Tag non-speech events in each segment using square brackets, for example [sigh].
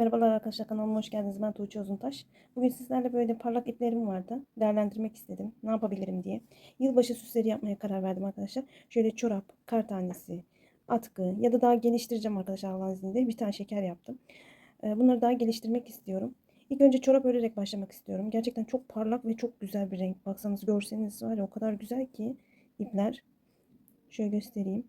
Merhabalar arkadaşlar kanalıma hoş geldiniz. Ben Tuğçe Uzuntaş. Bugün sizlerle böyle parlak iplerim vardı. Değerlendirmek istedim. Ne yapabilirim diye. Yılbaşı süsleri yapmaya karar verdim arkadaşlar. Şöyle çorap, kar tanesi, atkı ya da daha geliştireceğim arkadaşlar Allah'ın izniyle. Bir tane şeker yaptım. Ee, Bunları daha geliştirmek istiyorum. İlk önce çorap örerek başlamak istiyorum. Gerçekten çok parlak ve çok güzel bir renk. Baksanız görseniz var ya o kadar güzel ki ipler. Şöyle göstereyim.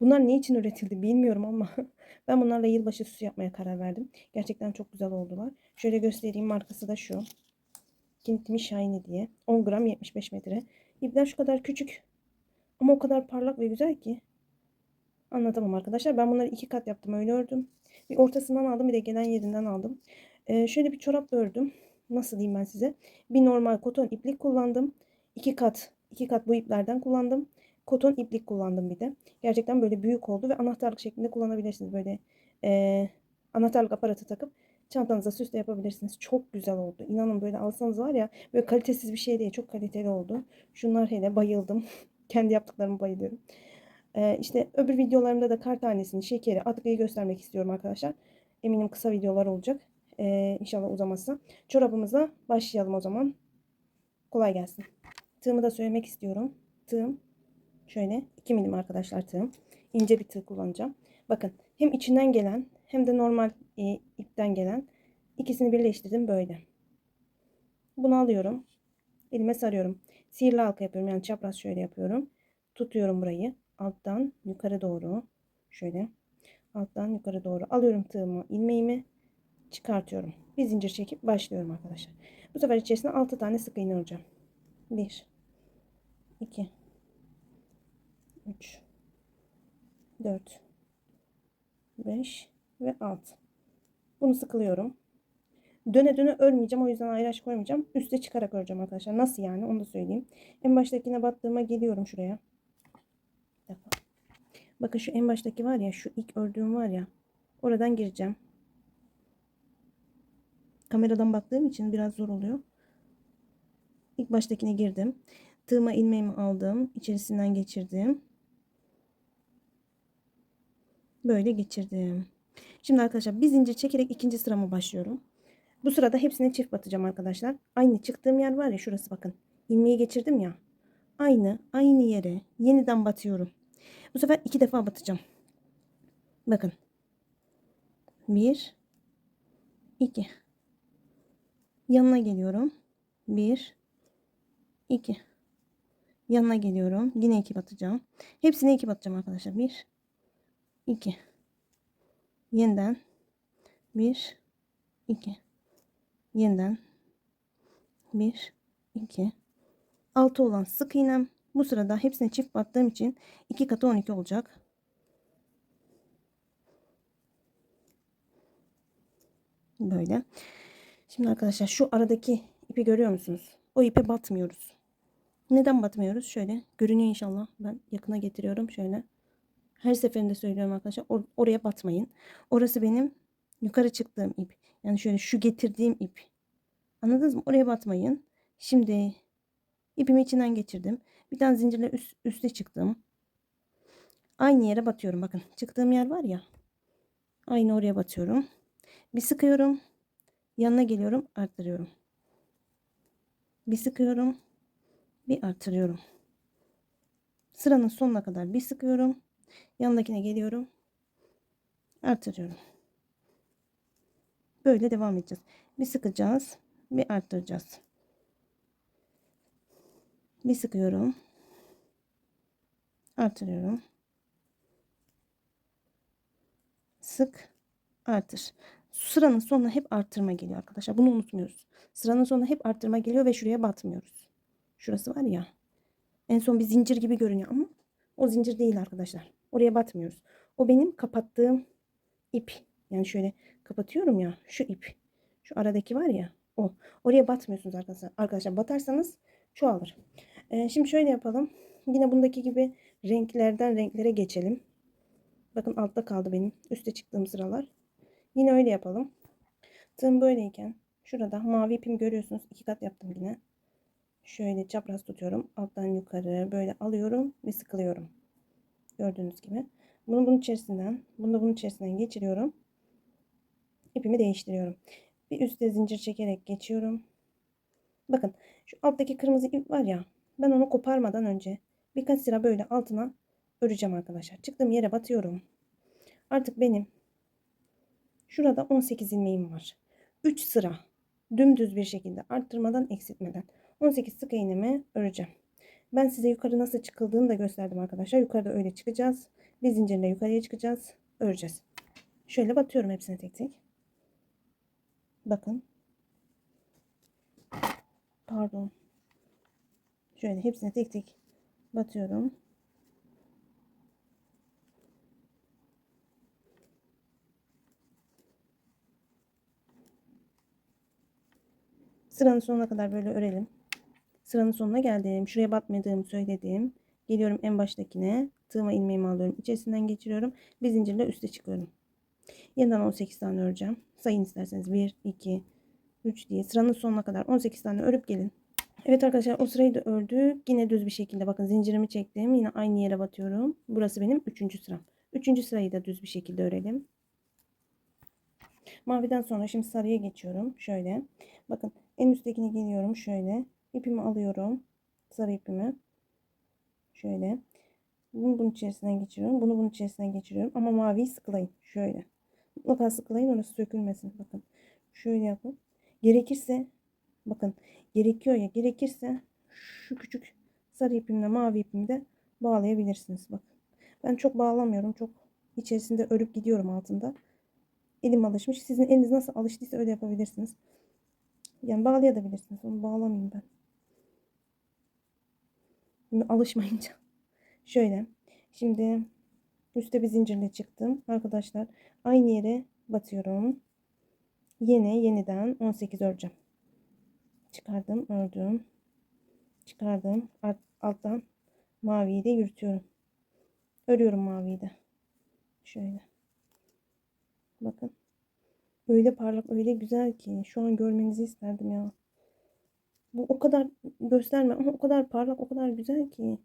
Bunlar ne için üretildi bilmiyorum ama [laughs] ben bunlarla yılbaşı süsü yapmaya karar verdim. Gerçekten çok güzel oldular. Şöyle göstereyim markası da şu. Kintimi Shiny diye. 10 gram 75 metre. İpler şu kadar küçük. Ama o kadar parlak ve güzel ki. Anlatamam arkadaşlar. Ben bunları iki kat yaptım. Öyle ördüm. Bir ortasından aldım bir de gelen yerinden aldım. Ee, şöyle bir çorap ördüm. Nasıl diyeyim ben size? Bir normal koton iplik kullandım. İki kat, iki kat bu iplerden kullandım koton iplik kullandım bir de. Gerçekten böyle büyük oldu ve anahtarlık şeklinde kullanabilirsiniz. Böyle e, anahtarlık aparatı takıp çantanıza süs de yapabilirsiniz. Çok güzel oldu. İnanın böyle alsanız var ya böyle kalitesiz bir şey değil. Çok kaliteli oldu. Şunlar hele bayıldım. [laughs] Kendi yaptıklarımı bayılıyorum. E, işte öbür videolarımda da kar tanesini, şekeri, atkıyı göstermek istiyorum arkadaşlar. Eminim kısa videolar olacak. E, inşallah uzamazsa. Çorabımıza başlayalım o zaman. Kolay gelsin. Tığımı da söylemek istiyorum. Tığım Şöyle 2 milim arkadaşlar tığım. İnce bir tığ kullanacağım. Bakın hem içinden gelen hem de normal e, ipten gelen ikisini birleştirdim böyle. Bunu alıyorum. Elime sarıyorum. Sihirli halka yapıyorum. Yani çapraz şöyle yapıyorum. Tutuyorum burayı. Alttan yukarı doğru. Şöyle. Alttan yukarı doğru. Alıyorum tığımı, ilmeğimi. Çıkartıyorum. Bir zincir çekip başlıyorum arkadaşlar. Bu sefer içerisine 6 tane sık iğne olacağım. 1 2 3 4 5 ve 6 bunu sıkılıyorum. Döne döne örmeyeceğim o yüzden ayraç koymayacağım. Üste çıkarak öreceğim arkadaşlar. Nasıl yani? Onu da söyleyeyim. En baştakine battığıma geliyorum şuraya. Bakın şu en baştaki var ya şu ilk ördüğüm var ya oradan gireceğim. Kameradan baktığım için biraz zor oluyor. İlk baştakine girdim. Tığıma ilmeğimi aldım. İçerisinden geçirdim böyle geçirdim. Şimdi arkadaşlar bir zincir çekerek ikinci sırama başlıyorum. Bu sırada hepsine çift batacağım arkadaşlar. Aynı çıktığım yer var ya şurası bakın. İlmeği geçirdim ya. Aynı aynı yere yeniden batıyorum. Bu sefer iki defa batacağım. Bakın. Bir. iki. Yanına geliyorum. Bir. iki. Yanına geliyorum. Yine iki batacağım. Hepsine iki batacağım arkadaşlar. Bir. 2 yeniden 1 2 yeniden 1 2 6 olan sık iğnem bu sırada hepsine çift battığım için 2 katı 12 olacak. Böyle. Şimdi arkadaşlar şu aradaki ipi görüyor musunuz? O ipe batmıyoruz. Neden batmıyoruz? Şöyle görünüyor inşallah. Ben yakına getiriyorum. Şöyle. Her seferinde söylüyorum arkadaşlar. Or oraya batmayın. Orası benim yukarı çıktığım ip. Yani şöyle şu getirdiğim ip. Anladınız mı? Oraya batmayın. Şimdi ipimi içinden geçirdim. Bir tane zincirle üst, üste çıktım. Aynı yere batıyorum. Bakın çıktığım yer var ya. Aynı oraya batıyorum. Bir sıkıyorum. Yanına geliyorum. Arttırıyorum. Bir sıkıyorum. Bir arttırıyorum. Sıranın sonuna kadar bir sıkıyorum. Yanındakine geliyorum. Artırıyorum. Böyle devam edeceğiz. Bir sıkacağız. Bir arttıracağız. Bir sıkıyorum. Artırıyorum. Sık. Artır. Sıranın sonuna hep arttırma geliyor arkadaşlar. Bunu unutmuyoruz. Sıranın sonuna hep arttırma geliyor ve şuraya batmıyoruz. Şurası var ya. En son bir zincir gibi görünüyor ama o zincir değil arkadaşlar. Oraya batmıyoruz. O benim kapattığım ip. Yani şöyle kapatıyorum ya şu ip. Şu aradaki var ya o. Oraya batmıyorsunuz arkadaşlar. Arkadaşlar batarsanız çoğalır. Ee, şimdi şöyle yapalım. Yine bundaki gibi renklerden renklere geçelim. Bakın altta kaldı benim. Üste çıktığım sıralar. Yine öyle yapalım. Tığım böyleyken şurada mavi ipimi görüyorsunuz. iki kat yaptım yine. Şöyle çapraz tutuyorum. Alttan yukarı böyle alıyorum ve sıkılıyorum. Gördüğünüz gibi. Bunu bunun içerisinden, bunu da bunun içerisinden geçiriyorum. ipimi değiştiriyorum. Bir üstte zincir çekerek geçiyorum. Bakın şu alttaki kırmızı ip var ya ben onu koparmadan önce birkaç sıra böyle altına öreceğim arkadaşlar. Çıktığım yere batıyorum. Artık benim şurada 18 ilmeğim var. 3 sıra dümdüz bir şekilde arttırmadan eksiltmeden 18 sık iğnemi öreceğim. Ben size yukarı nasıl çıkıldığını da gösterdim arkadaşlar. Yukarıda öyle çıkacağız. Bir zincirle yukarıya çıkacağız. Öreceğiz. Şöyle batıyorum hepsine tek tek. Bakın. Pardon. Şöyle hepsine tek tek batıyorum. Sıranın sonuna kadar böyle örelim. Sıranın sonuna geldim. Şuraya batmadığımı söyledim. Geliyorum en baştakine. Tığıma ilmeğimi alıyorum. İçerisinden geçiriyorum. Bir zincirle üste çıkıyorum. Yeniden 18 tane öreceğim. Sayın isterseniz 1, 2, 3 diye. Sıranın sonuna kadar 18 tane örüp gelin. Evet arkadaşlar o sırayı da ördük. Yine düz bir şekilde bakın zincirimi çektim. Yine aynı yere batıyorum. Burası benim 3. sıram. 3. sırayı da düz bir şekilde örelim. Maviden sonra şimdi sarıya geçiyorum. Şöyle. Bakın en üsttekine geliyorum. Şöyle. İpimi alıyorum. Sarı ipimi. Şöyle. Bunu bunun içerisinden geçiriyorum. Bunu bunun içerisinden geçiriyorum. Ama maviyi sıkılayın. Şöyle. Mutlaka sıkılayın. Orası sökülmesin. Bakın. Şöyle yapın. Gerekirse bakın gerekiyor ya gerekirse şu küçük sarı ipimle mavi ipimi de bağlayabilirsiniz. Bakın. Ben çok bağlamıyorum. Çok içerisinde örüp gidiyorum altında. Elim alışmış. Sizin eliniz nasıl alıştıysa öyle yapabilirsiniz. Yani bağlayabilirsiniz. Onu bağlamayayım ben. Şimdi alışmayınca. [laughs] Şöyle. Şimdi üstte bir zincirle çıktım. Arkadaşlar aynı yere batıyorum. Yine yeniden 18 öreceğim. Çıkardım, ördüm. Çıkardım. Alt, alttan maviyi de yürütüyorum. Örüyorum maviyi de. Şöyle. Bakın. Öyle parlak, öyle güzel ki. Şu an görmenizi isterdim ya. Bu o kadar gösterme ama o kadar parlak, o kadar güzel ki.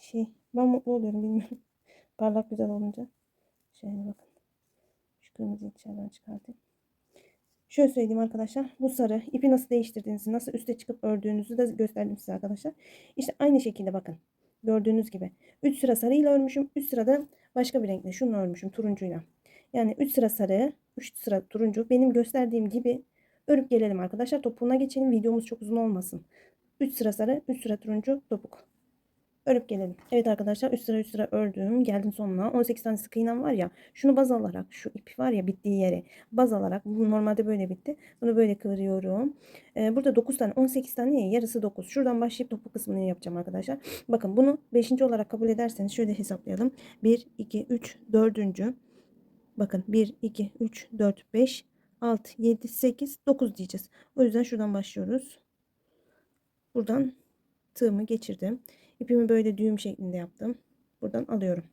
Şey, ben mutlu oluyorum bilmiyorum. [laughs] parlak güzel olunca. Şöyle bakın. Şu kırmızıyı içeriden çıkartayım. Şöyle söyleyeyim arkadaşlar. Bu sarı ipi nasıl değiştirdiğinizi, nasıl üste çıkıp ördüğünüzü de gösterdim size arkadaşlar. İşte aynı şekilde bakın. Gördüğünüz gibi. 3 sıra sarıyla örmüşüm. 3 sırada başka bir renkle şunu örmüşüm turuncuyla. Yani 3 sıra sarı, 3 sıra turuncu. Benim gösterdiğim gibi örüp gelelim arkadaşlar. Topuğuna geçelim. Videomuz çok uzun olmasın. 3 sıra sarı, 3 sıra turuncu, topuk. Örüp gelelim. Evet arkadaşlar 3 sıra 3 sıra ördüm. Geldim sonuna. 18 tane sık iğnem var ya. Şunu baz alarak şu ip var ya bittiği yere baz alarak bu normalde böyle bitti. Bunu böyle kıvırıyorum. Ee, burada 9 tane 18 tane ya yarısı 9. Şuradan başlayıp topuk kısmını yapacağım arkadaşlar. Bakın bunu 5. olarak kabul ederseniz şöyle hesaplayalım. 1, 2, 3, 4. Bakın 1, 2, 3, 4, 5, 6, 7, 8, 9 diyeceğiz. O yüzden şuradan başlıyoruz. Buradan tığımı geçirdim. İpimi böyle düğüm şeklinde yaptım. Buradan alıyorum.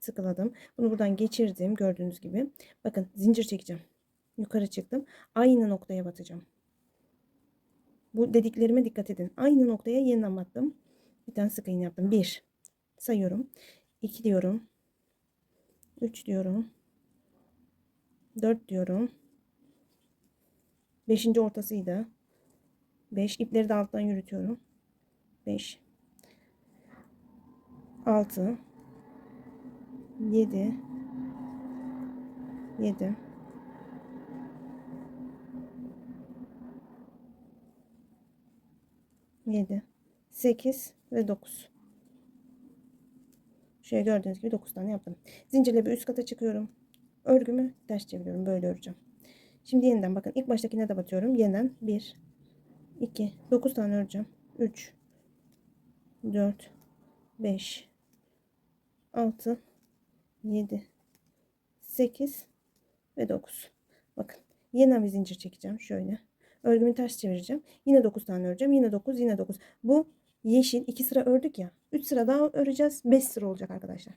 Sıkıladım. Bunu buradan geçirdim gördüğünüz gibi. Bakın zincir çekeceğim. Yukarı çıktım. Aynı noktaya batacağım. Bu dediklerime dikkat edin. Aynı noktaya yeniden battım. Bir tane sık iğne yaptım. 1 sayıyorum. 2 diyorum. 3 diyorum. 4 diyorum. 5. ortasıydı. 5 ipleri de alttan yürütüyorum. 5 6 7 7 7 8 ve 9 Şöyle gördüğünüz gibi 9 tane yaptım. Zincirle bir üst kata çıkıyorum. Örgümü ters çeviriyorum. Böyle öreceğim. Şimdi yeniden bakın. ilk baştakine de batıyorum. Yeniden 1 2 9 tane öreceğim. 3 4 5 6 7 8 ve 9 bakın yine bir zincir çekeceğim şöyle örgümü ters çevireceğim yine 9 tane öreceğim yine 9 yine 9 bu yeşil 2 sıra ördük ya 3 sıra daha öreceğiz 5 sıra olacak arkadaşlar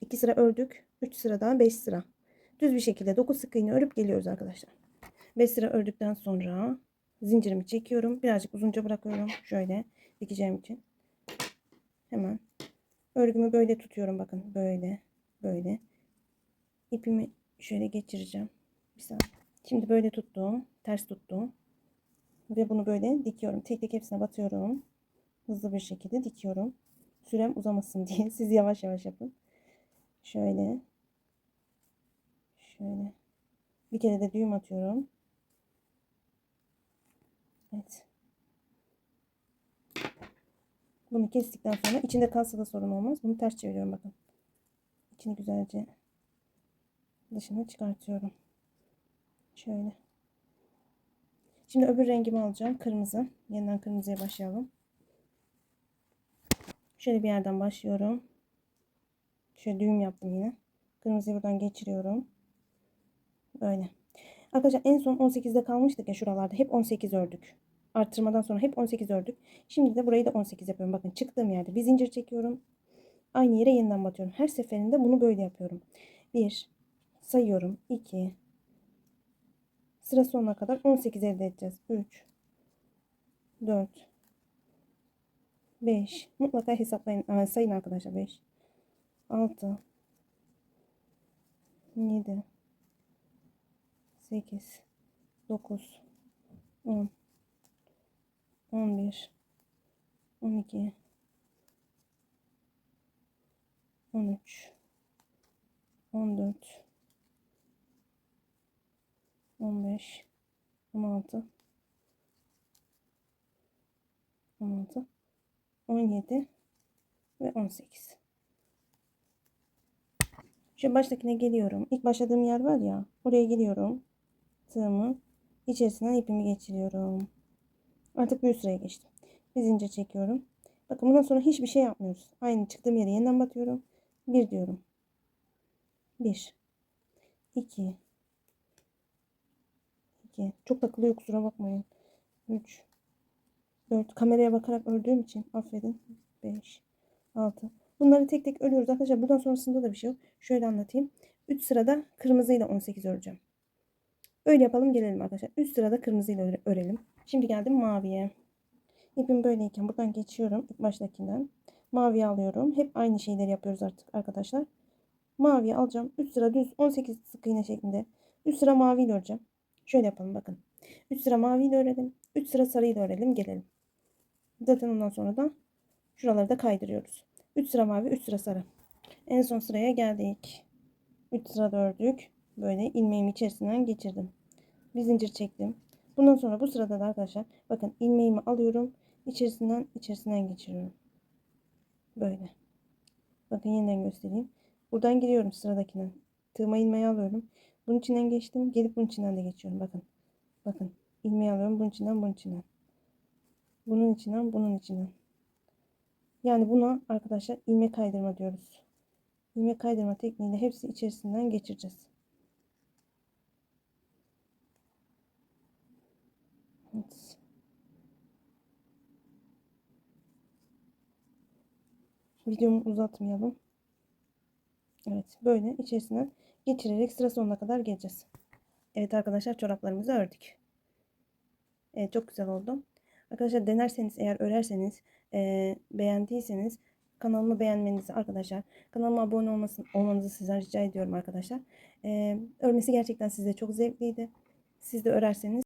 2 sıra ördük 3 sıra daha 5 sıra düz bir şekilde 9 sık iğne örüp geliyoruz arkadaşlar 5 sıra ördükten sonra zincirimi çekiyorum birazcık uzunca bırakıyorum şöyle dikeceğim için Hemen örgümü böyle tutuyorum bakın böyle böyle ipimi şöyle geçireceğim. Bir saniye. Şimdi böyle tuttum. Ters tuttum. Ve bunu böyle dikiyorum. Tek tek hepsine batıyorum. Hızlı bir şekilde dikiyorum. Sürem uzamasın [laughs] diye. Siz yavaş yavaş yapın. Şöyle. Şöyle. Bir kere de düğüm atıyorum. Evet. Bunu kestikten sonra içinde kalsa da sorun olmaz. Bunu ters çeviriyorum bakın. İçini güzelce dışına çıkartıyorum. Şöyle. Şimdi öbür rengimi alacağım. Kırmızı. Yeniden kırmızıya başlayalım. Şöyle bir yerden başlıyorum. Şöyle düğüm yaptım yine. Kırmızıyı buradan geçiriyorum. Böyle. Arkadaşlar en son 18'de kalmıştık ya şuralarda. Hep 18 ördük. Arttırmadan sonra hep 18 ördük. Şimdi de burayı da 18 yapıyorum. Bakın çıktığım yerde bir zincir çekiyorum. Aynı yere yeniden batıyorum. Her seferinde bunu böyle yapıyorum. 1 sayıyorum. 2 sıra sonuna kadar 18 elde edeceğiz. 3 4 5 mutlaka hesaplayın. Sayın arkadaşlar 5 6 7 8 9 10 11 12 13 14 15 16 16 17 ve 18 şu baştakine geliyorum. İlk başladığım yer var ya. Oraya geliyorum. Tığımı içerisinden ipimi geçiriyorum. Artık bir sıraya geçtim. Bir zincir çekiyorum. Bakın bundan sonra hiçbir şey yapmıyoruz. Aynı çıktığım yere yeniden batıyorum. Bir diyorum. Bir. iki, iki. Çok takılıyor kusura bakmayın. Üç. Dört. Kameraya bakarak ördüğüm için affedin. Beş. Altı. Bunları tek tek örüyoruz arkadaşlar. Buradan sonrasında da bir şey yok. Şöyle anlatayım. 3 sırada kırmızıyla 18 öreceğim. Öyle yapalım gelelim arkadaşlar. 3 sırada kırmızıyla örelim. Şimdi geldim maviye. İpim böyleyken buradan geçiyorum. ilk baştakinden. Maviye alıyorum. Hep aynı şeyleri yapıyoruz artık arkadaşlar. Maviye alacağım. 3 sıra düz 18 sık iğne şeklinde. 3 sıra maviyle öreceğim. Şöyle yapalım bakın. 3 sıra maviyle örelim. 3 sıra sarıyla örelim gelelim. Zaten ondan sonra da şuraları da kaydırıyoruz. 3 sıra mavi 3 sıra sarı. En son sıraya geldik. 3 sıra ördük. Böyle ilmeğimi içerisinden geçirdim. Bir zincir çektim. Bundan sonra bu sırada da arkadaşlar bakın ilmeğimi alıyorum. içerisinden içerisinden geçiriyorum. Böyle. Bakın yeniden göstereyim. Buradan giriyorum sıradakine. Tığıma ilmeği alıyorum. Bunun içinden geçtim. Gelip bunun içinden de geçiyorum. Bakın. Bakın. ilmeği alıyorum. Bunun içinden bunun içinden. Bunun içinden bunun içinden. Yani buna arkadaşlar ilmek kaydırma diyoruz. İlmek kaydırma tekniğiyle hepsi içerisinden geçireceğiz. Evet. Videomu uzatmayalım. Evet böyle içerisinden geçirerek sıra sonuna kadar geleceğiz. Evet arkadaşlar çoraplarımızı ördük. Evet çok güzel oldu. Arkadaşlar denerseniz eğer örerseniz e, beğendiyseniz kanalımı beğenmenizi arkadaşlar kanalıma abone olmasın, olmanızı sizden rica ediyorum arkadaşlar. E, örmesi gerçekten size çok zevkliydi. Siz de örerseniz